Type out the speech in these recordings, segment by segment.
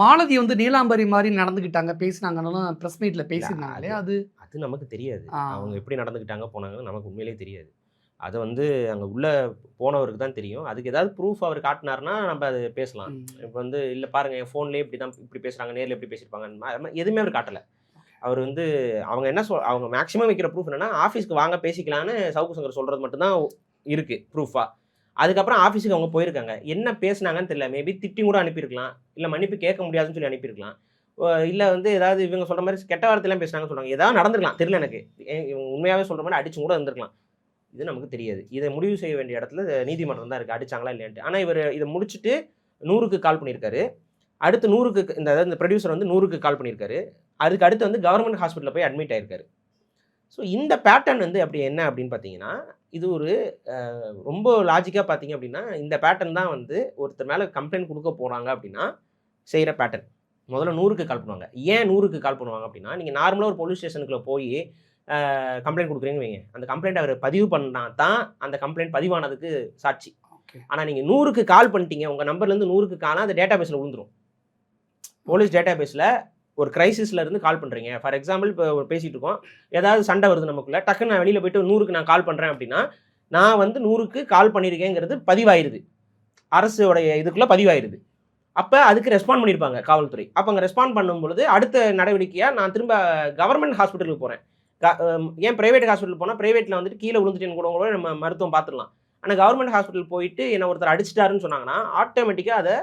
மாலதி வந்து நீலாம்பரி மாதிரி நடந்துக்கிட்டாங்க பேசினாங்கன்னு ப்ரெஸ் மீட்ல பேசியிருந்தாங்களே அது அது நமக்கு தெரியாது. அவங்க எப்படி நடந்துக்கிட்டாங்க போனாங்கன்னு நமக்கு உண்மையிலேயே தெரியாது. அதை வந்து அங்கே உள்ள போனவருக்கு தான் தெரியும். அதுக்கு ஏதாவது ப்ரூஃப் அவர் காட்டினாருன்னா நம்ம அது பேசலாம். இப்போ வந்து இல்லை பாருங்க என் ஃபோன்லேயே இப்படி தான் இப்படி பேசுகிறாங்க நேரில் எப்படி பேசியிருப்பாங்க எதுவுமே அவர் காட்டலை. அவர் வந்து அவங்க என்ன சொல் அவங்க மேக்ஸிமம் வைக்கிற ப்ரூஃப் என்னன்னா ஆஃபீஸ்க்கு வாங்க பேசிக்கலான்னு சவுக்கு சங்கர் சொல்கிறது மட்டும்தான் இருக்குது ப்ரூஃபாக அதுக்கப்புறம் ஆஃபீஸுக்கு அவங்க போயிருக்காங்க. என்ன பேசுனாங்கன்னு தெரியல. மேபி திட்டி கூட அனுப்பியிருக்கலாம். இல்லை மன்னிப்பு கேட்க முடியாதுன்னு சொல்லி அனுப்பியிருக்கலாம். இல்லை வந்து ஏதாவது இவங்க சொல்கிற மாதிரி கெட்ட வார்த்தையெல்லாம் பேசுனாங்கன்னு சொல்கிறாங்க ஏதாவது நடந்திருக்கலாம். தெரியல எனக்கு. இவங்க உண்மையாகவே சொல்கிற மாதிரி அடிச்சு கூட இருந்திருக்கலாம். இது நமக்கு தெரியாது. இதை முடிவு செய்ய வேண்டிய இடத்துல நீதிமன்றம் தான் இருக்குது அடிச்சாங்களா இல்லையான்ட்டு. ஆனால் இவர் இதை முடிச்சுட்டு நூறுக்கு கால் பண்ணியிருக்காரு. அடுத்து நூறுக்கு இந்த அதாவது இந்த ப்ரொடியூசர் வந்து நூறுக்கு கால் பண்ணியிருக்காரு. அதுக்கு அடுத்து வந்து கவர்மெண்ட் ஹாஸ்பிட்டலில் போய் அட்மிட் ஆயிருக்காரு. ஸோ இந்த பேட்டர்ன் வந்து அப்படி என்ன அப்படின்னு பார்த்தீங்கன்னா இது ஒரு ரொம்ப லாஜிக்காக பார்த்தீங்க அப்படின்னா இந்த பேட்டர்ன் தான் வந்து ஒருத்தர் மேலே கம்ப்ளைண்ட் கொடுக்க போகிறாங்க அப்படின்னா செய்கிற பேட்டர்ன் முதல்ல நூறுக்கு கால் பண்ணுவாங்க. ஏன் நூறுக்கு கால் பண்ணுவாங்க அப்படின்னா நீங்கள் நார்மலாக ஒரு போலீஸ் ஸ்டேஷனுக்குள்ள போய் கம்ப்ளைண்ட் கொடுக்குறீங்கன்னு வைங்க. அந்த கம்ப்ளைண்ட் அவர் பதிவு பண்ணா தான் அந்த கம்ப்ளைண்ட் பதிவானதுக்கு சாட்சி. ஆனால் நீங்கள் நூறுக்கு கால் பண்ணிட்டீங்க உங்கள் நம்பர்லேருந்து நூறுக்கு கால் அந்த டேட்டா பேஸில் விழுந்துரும் போலீஸ் டேட்டா பேஸில் ஒரு கிரைசிஸ்ல இருந்து கால் பண்ணுறீங்க ஃபார் எக்ஸாம்பிள் இப்போ பேசிகிட்டு இருக்கோம். ஏதாவது சண்டை வருது நமக்குள்ள. டக்குன்னு நான் வெளியில் போயிட்டு நூறுக்கு நான் கால் பண்ணுறேன் அப்படின்னா நான் வந்து நூறுக்கு கால் பண்ணியிருக்கேங்கிறது பதிவாயிருது. அரசுடைய இதுக்குள்ளே பதிவாயிருது. அப்போ அதுக்கு ரெஸ்பாண்ட் பண்ணியிருப்பாங்க காவல்துறை. அப்போ அங்கே ரெஸ்பாண்ட் பண்ணும்பொழுது அடுத்த நடவடிக்கையாக நான் திரும்ப கவர்மெண்ட் ஹாஸ்பிட்டலுக்கு போகிறேன் ஏன் ப்ரைவேட் ஹாஸ்பிட்டல் போனால் ப்ரைவேட்டில் வந்துட்டு கீழே விழுந்துட்டேன்னு கூட கூட நம்ம மருத்துவம் பார்த்துடலாம். ஆனால் கவர்மெண்ட் ஹாஸ்பிட்டல் போயிட்டு என்ன ஒருத்தர் அடிச்சிட்டாருன்னு சொன்னாங்கன்னா ஆட்டோமேட்டிக்காக அதை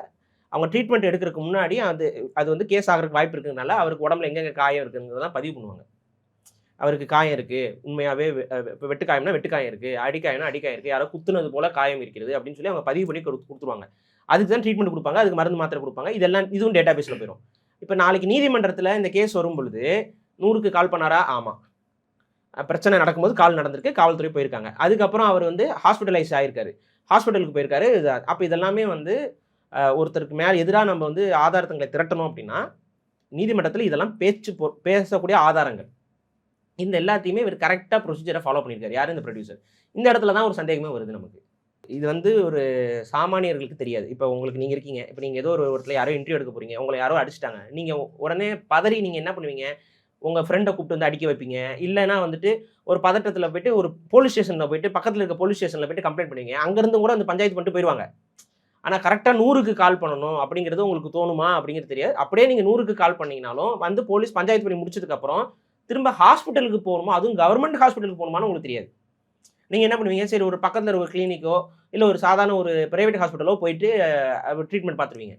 அவங்க ட்ரீட்மெண்ட் எடுக்கிறதுக்கு முன்னாடி அது அது வந்து கேஸ் ஆகிறதுக்கு வாய்ப்பு இருக்கிறதுனால அவருக்கு உடம்புல எங்கெங்க காயம் இருக்குங்கிறதெல்லாம் பதிவு பண்ணுவாங்க. அவருக்கு காயம் இருக்குது உண்மையாகவே இப்போ வெட்டு காயம்னா வெட்டு காயம் இருக்குது அடிக்காயம்னா அடிக்காயம் இருக்குது யாரோ குத்துனது போல காயம் இருக்கிறது அப்படின்னு சொல்லி அவங்க பதிவு பண்ணி கொடுத்து- கொடுத்துருவாங்க. அதுக்கு தான் ட்ரீட்மெண்ட் கொடுப்பாங்க. அதுக்கு மருந்து மாத்திரை கொடுப்பாங்க. இதெல்லாம் இதுவும் டேட்டா பேஸில் போயிடும் இப்போ நாளைக்கு நீதிமன்றத்தில் இந்த கேஸ் வரும் பொழுது நூறுக்கு கால் பண்ணாரா? ஆமாம் பிரச்சனை நடக்கும்போது கால் நடந்திருக்கு. காவல்துறை போயிருக்காங்க. அதுக்கப்புறம் அவர் வந்து ஹாஸ்பிட்டலைஸ் ஆகியிருக்காரு ஹாஸ்பிட்டலுக்கு போயிருக்காரு. அப்போ இதெல்லாமே வந்து ஒருத்தருக்கு மேலே எதிராக நம்ம வந்து ஆதாரத்தங்களை திரட்டணும் அப்படின்னா நீதிமன்றத்தில் இதெல்லாம் பேச்சு பொ- பேசக்கூடிய ஆதாரங்கள். இந்த எல்லாத்தையுமே இவர் கரெக்டாக ப்ரொசீஜரை ஃபாலோ பண்ணியிருக்காரு யார்? இந்த ப்ரொடியூசர் இந்த இடத்துல தான் ஒரு சந்தேகமே வருது நமக்கு. இது வந்து ஒரு சாமானியர்களுக்கு தெரியாது. இப்போ உங்களுக்கு நீங்கள் இருக்கீங்க. இப்போ நீங்கள் ஏதோ ஒரு இடத்துல யாரோ இன்டர்வியூ எடுக்க போறீங்க. உங்களை யாரோ அடிச்சிட்டாங்க. நீங்கள் உடனே பதறி நீங்கள் என்ன பண்ணுவீங்க? உங்கள் ஃப்ரெண்டை கூப்பிட்டு வந்து அடிக்க வைப்பீங்க. இல்லைன்னா வந்துட்டு ஒரு பதட்டத்தில் போயிட்டு ஒரு போலீஸ் ஸ்டேஷனில் போயிட்டு பக்கத்தில் இருக்க போலீஸ் ஸ்டேஷனில் போயிட்டு கம்ப்ளைண்ட் பண்ணுவீங்க. அங்கேருந்து கூட அந்த பஞ்சாயத்து பண்ணிட்டு போயிடுவாங்க ஆனால் கரெக்டாக நூறுக்கு கால் பண்ணணும் அப்படிங்கிறது உங்களுக்கு தோணுமா அப்படிங்கிறது தெரியாது. அப்படியே நீங்கள் நூறுக்கு கால் பண்ணிங்கனாலும் வந்து போலீஸ் பஞ்சாயத்து பண்ணி முடிச்சதுக்கப்புறம் திரும்ப ஹாஸ்பிட்டலுக்கு போகணுமா? அதுவும் கவர்மெண்ட் ஹாஸ்பிட்டலுக்கு போகணுமான்னு உங்களுக்கு தெரியாது. நீங்கள் என்ன பண்ணுவீங்க? சரி ஒரு பக்கத்தில் ஒரு கிளினிக்கோ இல்லை ஒரு சாதாரண ஒரு ப்ரைவேட் ஹாஸ்பிட்டலோ போயிட்டு ட்ரீட்மெண்ட் பார்த்துருவீங்க.